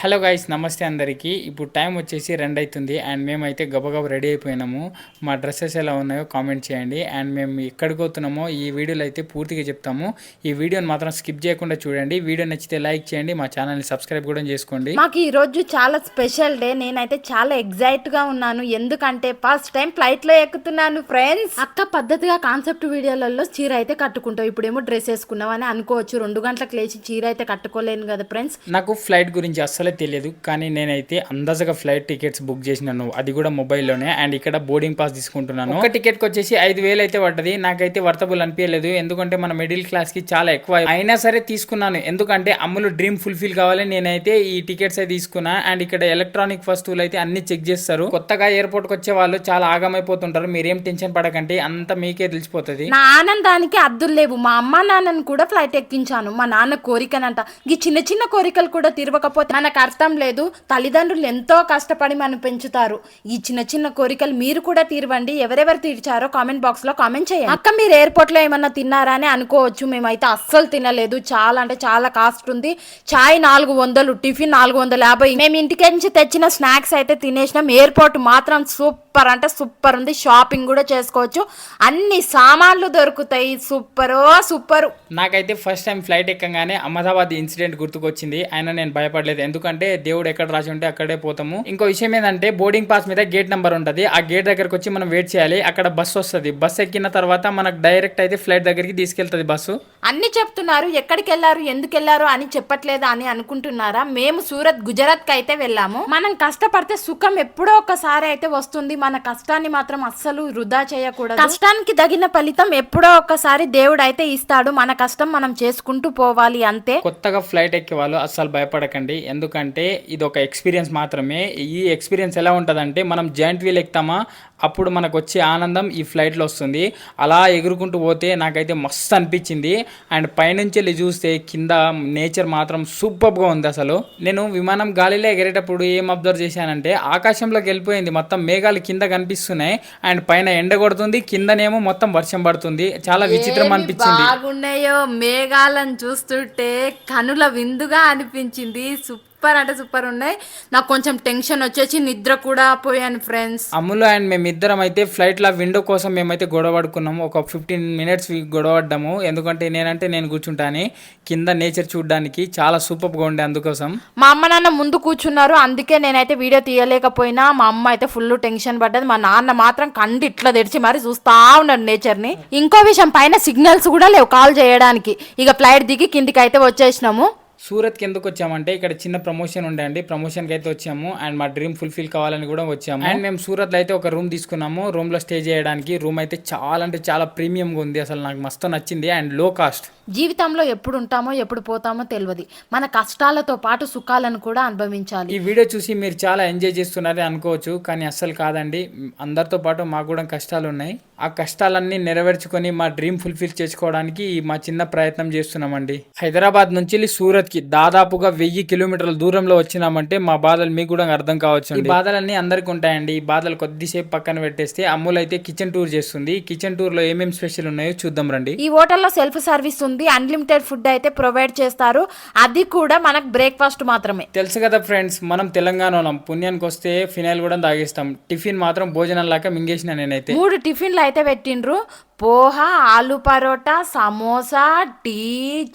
Hello guys నమస్తే అందరికీ. ఇప్పుడు టైం వచ్చేసి రెండు అవుతుంది అండ్ మేమైతే గబగబా రెడీ అయిపోయినాము. మా డ్రెస్సెస్ ఎలా ఉన్నాయో కామెంట్ చేయండి. అండ్ మేము ఎక్కడికి పోతున్నామో ఈ వీడియోలో అయితే పూర్తిగా చెప్తాము. ఈ వీడియోని మాత్రం స్కిప్ చేయకుండా చూడండి. వీడియో నచ్చితే లైక్ చేయండి. మా ఛానల్ని సబ్స్క్రైబ్ కూడా చేసుకోండి. మాకు ఈ రోజు చాలా స్పెషల్ డే. నేనైతే చాలా ఎగ్జైట్గా ఉన్నాను. ఎందుకంటే ఫస్ట్ టైం ఫ్లైట్లో ఎక్కుతున్నాను ఫ్రెండ్స్ అక్క పద్ధతిగా కాన్సెప్ట్ వీడియోలలో చీర అయితే కట్టుకుంటావు. ఇప్పుడేమో డ్రెస్ వేసుకున్నావు అని అనుకోవచ్చు. రెండు గంటలకు లేచి చీర అయితే కట్టుకోలేను కదా ఫ్రెండ్స్ నాకు ఫ్లైట్ గురించి అస్సలే తెలియదు కానీ నేనైతే అందాజగా ఫ్లైట్ టికెట్స్ బుక్ చేసినాను. అది కూడా మొబైల్లోనే. అండ్ ఇక్కడ బోర్డింగ్ పాస్ తీసుకుంటున్నాను. ఒక టికెట్కి వచ్చేసి ఐదు వేలు అయితే పడ్డది. నాకైతే వర్తబుల్ అనిపించలేదు ఎందుకంటే మన మిడిల్ క్లాస్కి చాలా ఎక్కువ అయినా సరే తీసుకున్నాను. ఎందుకంటే అమ్ములు డ్రీమ్ ఫుల్ఫిల్ కావాలి. నేనైతే ఈ టికెట్స్ అయితే తీసుకున్నా. అండ్ ఇక్కడ ఎలక్ట్రానిక్ వస్తువులు అయితే అన్ని చెక్ చేస్తారు. కొత్తగా ఎయిర్పోర్ట్కి వచ్చే వాళ్ళు చాలా ఆగమైపోతుంటారు. మీరేం టెన్షన్ పడకండి. అంతా మీకే తెలిసిపోతుంది. నా ఆనందానికి అద్దులు లేవు. మా అమ్మ నాన్నను కూడా ఫ్లైట్ ఎక్కించాను. మా నాన్న కోరికనంట. ఈ చిన్న చిన్న కోరికలు కూడా తీరవకపోతే మనకు అర్థం లేదు. తల్లిదండ్రులు ఎంతో కష్టపడి మనం పెంచుతారు. ఈ చిన్న చిన్న కోరికలు మీరు కూడా తీరవండి. ఎవరెవరు తీర్చారో కామెంట్ బాక్స్లో కామెంట్ చేయండి. అక్క మీరు ఎయిర్పోర్ట్లో ఏమన్నా తిన్నారా అని అనుకోవచ్చు. మేమైతే అస్సలు తినలేదు. చాలా అంటే చాలా కాస్ట్ ఉంది. చాయ్ నాలుగు వందలు టిఫిన్ నాలుగు వందల యాభై. మేము ఇంటికి నుంచి తెచ్చిన స్నాక్స్ అయితే తినేసినాం. ఎయిర్పోర్ట్ మాత్రం సూపర్ అంటే సూపర్ ఉంది. షాపింగ్ కూడా చేసుకోవచ్చు. అన్ని సామాన్లు దొరుకుతాయి. సూపరో సూపర్. నాకైతే ఫస్ట్ టైం ఫ్లైట్ ఎక్కగానే అహ్మదాబాద్ ఇన్సిడెంట్ గుర్తుకొచ్చింది. అయినా నేను భయపడలేదు. ఎందుకంటే దేవుడు ఎక్కడ రాసి ఉంటే అక్కడే పోతాము. ఇంకో విషయం ఏంటంటే బోర్డింగ్ పాస్ మీద గేట్ నెంబర్ ఉంటుంది. ఆ గేట్ దగ్గరకు వచ్చి మనం వెయిట్ చేయాలి. అక్కడ బస్సు వస్తుంది. బస్సు ఎక్కిన తర్వాత మనకు డైరెక్ట్ అయితే ఫ్లైట్ దగ్గరికి తీసుకెళ్తుంది బస్సు. అన్ని చెప్తున్నారు. ఎక్కడికి వెళ్ళారు ఎందుకు వెళ్ళారు అని చెప్పట్లేదా అని అనుకుంటున్నారా? మేము సూరత్ గుజరాత్కి అయితే వెళ్ళాము. మనం కష్టపడితే సుఖం ఎప్పుడో ఒకసారి అయితే వస్తుంది. మన కష్టాన్ని మాత్రం అస్సలు వృధా చేయకూడదు. కష్టానికి తగిన ఫలితం ఎప్పుడో ఒకసారి దేవుడు అయితే ఇస్తాడు. మన కష్టం మనం చేసుకుంటూ పోవాలి అంతే. కొత్తగా ఫ్లైట్ ఎక్కే వాళ్ళు అస్సలు భయపడకండి. ఎందుకంటే ఇది ఒక ఎక్స్పీరియన్స్ మాత్రమే. ఈ ఎక్స్పీరియన్స్ ఎలా ఉంటుందంటే మనం జాయింట్ వీల్ ఎక్కుతామా అప్పుడు మనకు వచ్చే ఆనందం ఈ ఫ్లైట్లో వస్తుంది. అలా ఎగురుకుంటూ పోతే నాకైతే మస్తు అనిపించింది. అండ్ పైనుంచి వెళ్ళి చూస్తే కింద నేచర్ మాత్రం సూపర్గా ఉంది అసలు. నేను విమానం గాలిలో ఎగిరేటప్పుడు ఏం అబ్జర్వ్ చేశానంటే ఆకాశంలోకి వెళ్ళిపోయింది. మొత్తం మేఘాలు కింద కనిపిస్తున్నాయి. అండ్ పైన ఎండ కొడుతుంది. కిందనేమో మొత్తం వర్షం పడుతుంది. చాలా విచిత్రం అనిపించింది. బాగున్నాయో మేఘాలను చూస్తుంటే కనుల విందుగా అనిపించింది. సూపర్ అంటే సూపర్ ఉన్నాయి. నాకు కొంచెం టెన్షన్ వచ్చేసి నిద్ర కూడా పోయాను ఫ్రెండ్స్. అమ్ములు అండ్ మేమిద్దరం అయితే ఫ్లైట్లో విండో కోసం మేమైతే గొడవ పడుకున్నాము. ఒక ఫిఫ్టీన్ మినిట్స్ గొడవ పడ్డాము. ఎందుకంటే నేనంటే నేను కూర్చుంటాను. కింద నేచర్ చూడడానికి చాలా సూపర్గా ఉండే అందుకోసం. మా అమ్మ నాన్న ముందు కూర్చున్నారు. అందుకే నేనైతే వీడియో తీయలేకపోయినా. మా అమ్మ అయితే ఫుల్ టెన్షన్ పడ్డది. మా నాన్న మాత్రం కండి ఇట్లా తెరిచి మరి చూస్తా ఉన్నాడు నేచర్ని ఇంకో విషయం పైన సిగ్నల్స్ కూడా లేవు కాల్ చేయడానికి. ఇక ఫ్లైట్ దిగి కిందికి అయితే వచ్చేసినాము. సూరత్కి ఎందుకు వచ్చామంటే ఇక్కడ చిన్న ప్రమోషన్ ఉండే అండి. ప్రమోషన్కి అయితే వచ్చాము. అండ్ మా డ్రీమ్ ఫుల్ఫిల్ కావాలని కూడా వచ్చాము. అండ్ మేము సూరత్లో అయితే ఒక రూమ్ తీసుకున్నాము. రూమ్లో స్టే చేయడానికి రూమ్ అయితే చాలా అంటే చాలా ప్రీమియంగా ఉంది. అసలు నాకు మస్తు నచ్చింది. అండ్లో కాస్ట్ జీవితంలో ఎప్పుడు ఉంటామో ఎప్పుడు పోతామో తెలియదు. మన కష్టాలతో పాటు సుఖాలను కూడా అనుభవించాలి. ఈ వీడియో చూసి మీరు చాలా ఎంజాయ్ చేస్తున్నారని అనుకోవచ్చు. కానీ అస్సలు కాదండి. అందరితో పాటు మాకు కూడా కష్టాలు ఉన్నాయి. ఆ కష్టాలన్నీ నెరవేర్చుకొని మా డ్రీమ్ ఫుల్ఫిల్ చేసుకోవడానికి మా చిన్న ప్రయత్నం చేస్తున్నామండి. హైదరాబాద్ నుంచి వెళ్ళి సూరత్కి దాదాపుగా వెయ్యి కిలోమీటర్ల దూరంలో వచ్చినామంటే మా బాధలు మీకు కూడా అర్థం కావచ్చు ఈ బాధలన్నీ అందరికి ఉంటాయండి. ఈ బాధలు కొద్దిసేపు పక్కన పెట్టేస్తే అమ్ములు అయితే కిచెన్ టూర్ చేస్తుంది. కిచెన్ టూర్లో ఏమేమి స్పెషల్ ఉన్నాయో చూద్దాం రండి. ఈ హోటల్లో సెల్ఫ్ సర్వీస్ ఉంది. అన్లిమిటెడ్ ఫుడ్ అయితే ప్రొవైడ్ చేస్తారు. అది కూడా మనకు బ్రేక్ఫాస్ట్ మాత్రమే. తెలుసు కదా ఫ్రెండ్స్ మనం తెలంగాణ పుణ్యానికి వస్తే ఫినాయిల్ కూడా తాగేస్తాం. టిఫిన్ మాత్రం భోజనం లాగా మింగేసిన నేనైతే. మూడు టిఫిన్లు అయితే పెట్టిండ్రు. Poha aloo paratha samosa tea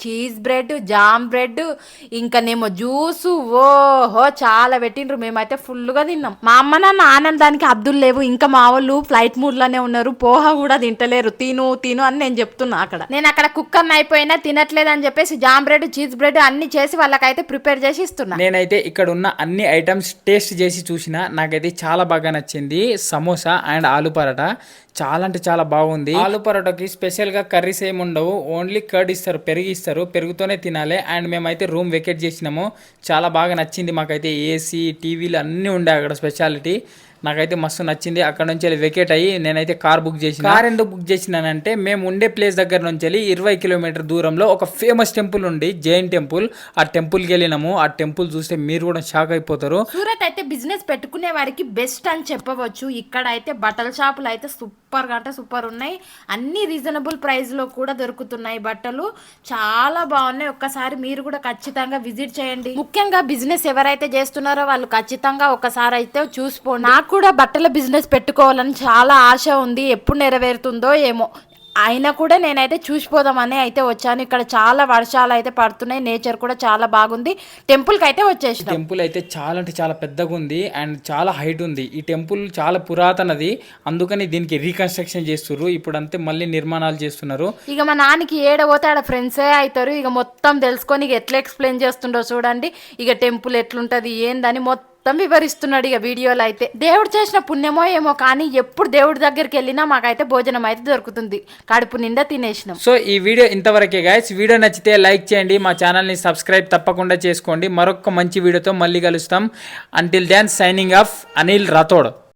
cheese bread jam bread ఇంకానేమో juice. ఓహో చాలా పెట్టిండ్రు. మేమైతే ఫుల్గా తిన్నాం. మా అమ్మ నాన్న ఆనందానికి అబ్దుల్ లేవు. ఇంకా మా వాళ్ళు ఫ్లైట్ మూడ్లోనే ఉన్నారు. పోహ కూడా తింటలేరు. తిను తిను అని నేను చెప్తున్నా అక్కడ. నేను అక్కడ కుక్కర్ అయిపోయినా తినట్లేదు అని చెప్పేసి జామ్ బ్రెడ్ చీజ్ బ్రెడ్ అన్ని చేసి వాళ్ళకైతే ప్రిపేర్ చేసి ఇస్తున్నా. నేనైతే ఇక్కడ ఉన్న అన్ని ఐటమ్స్ టేస్ట్ చేసి చూసిన నాకైతే చాలా బాగా నచ్చింది. సమోసా అండ్ ఆలు పరోటా. చాలా అంటే చాలా బాగుంది. ఆలు పరోటాకి స్పెషల్గా కర్రీస్ ఏమి ఉండవు. ఓన్లీ కర్డ్ ఇస్తారు పెరుగు ఇస్తారు. పెరుగుతోనే తినాలి. అండ్ మేమైతే రూమ్ వెకేట్ చేసినాము. చాలా బాగా నచ్చింది మాకైతే. ఏసీ టీవీలు అన్నీ ఉండే అక్కడ స్పెషాలిటీ. నాకైతే మస్తు నచ్చింది. అక్కడ నుంచి వెళ్ళి వెకేట్ అయ్యి నేనైతే కార్ బుక్ చేసిన. కార్ ఎందుకు బుక్ చేసినానంటే మేము ఉండే ప్లేస్ దగ్గర నుంచి వెళ్ళి ఇరవై కిలోమీటర్ దూరంలో ఒక ఫేమస్ టెంపుల్ ఉంది. జైన్ టెంపుల్ ఆ టెంపుల్కి వెళ్ళినాము. ఆ టెంపుల్ చూస్తే మీరు కూడా షాక్ అయిపోతారు. సూరత్ అయితే బిజినెస్ పెట్టుకునే వారికి బెస్ట్ అని చెప్పవచ్చు. ఇక్కడ అయితే బట్టల షాపులు అయితే సూపర్ అంటే సూపర్ ఉన్నాయి. అన్ని రీజనబుల్ ప్రైస్లో కూడా దొరుకుతున్నాయి బట్టలు. చాలా బాగున్నాయి. ఒక్కసారి మీరు కూడా ఖచ్చితంగా విజిట్ చేయండి. ముఖ్యంగా బిజినెస్ ఎవరైతే చేస్తున్నారో వాళ్ళు ఖచ్చితంగా ఒకసారి అయితే చూసిపోండి నాకు కూడా బట్టల బిజినెస్ పెట్టుకోవాలని చాలా ఆశ ఉంది. ఎప్పుడు నెరవేరుతుందో ఏమో. అయినా కూడా నేనైతే చూసిపోదామని అయితే వచ్చాను. ఇక్కడ చాలా వర్షాలు అయితే పడుతున్నాయి. నేచర్ కూడా చాలా బాగుంది. టెంపుల్కి అయితే వచ్చేసినాం. టెంపుల్ అయితే చాలా అంటే చాలా పెద్దగా ఉంది అండ్ చాలా హైట్ ఉంది. ఈ టెంపుల్ చాలా పురాతనది. అందుకని దీనికి రీకన్స్ట్రక్షన్ చేస్తున్నారు ఇప్పుడు అంతే మళ్ళీ నిర్మాణాలు చేస్తున్నారు. ఇక మా నాన్నకి ఏడ పోతే ఆడ ఫ్రెండ్సే అవుతారు ఇక మొత్తం తెలుసుకొని ఇక ఎట్లా ఎక్స్ప్లెయిన్ చేస్తుండో చూడండి. ఇక టెంపుల్ ఎట్లుంటది ఏందని మొత్తం వివరిస్తున్నాడు ఇక వీడియోలో అయితే. దేవుడు చేసిన పుణ్యమో ఏమో కానీ ఎప్పుడు దేవుడి దగ్గరికి వెళ్ళినా మాకైతే భోజనం అయితే దొరుకుతుంది. కడుపు నిండా తినేసినాం. సో ఈ వీడియో ఇంతవరకే గాయస్. వీడియో నచ్చితే లైక్ చేయండి మా ఛానల్ని సబ్స్క్రైబ్ తప్పకుండా చేసుకోండి. మరొక మంచి వీడియోతో మళ్ళీ కలుస్తాం. Until then signing off Anil Rathod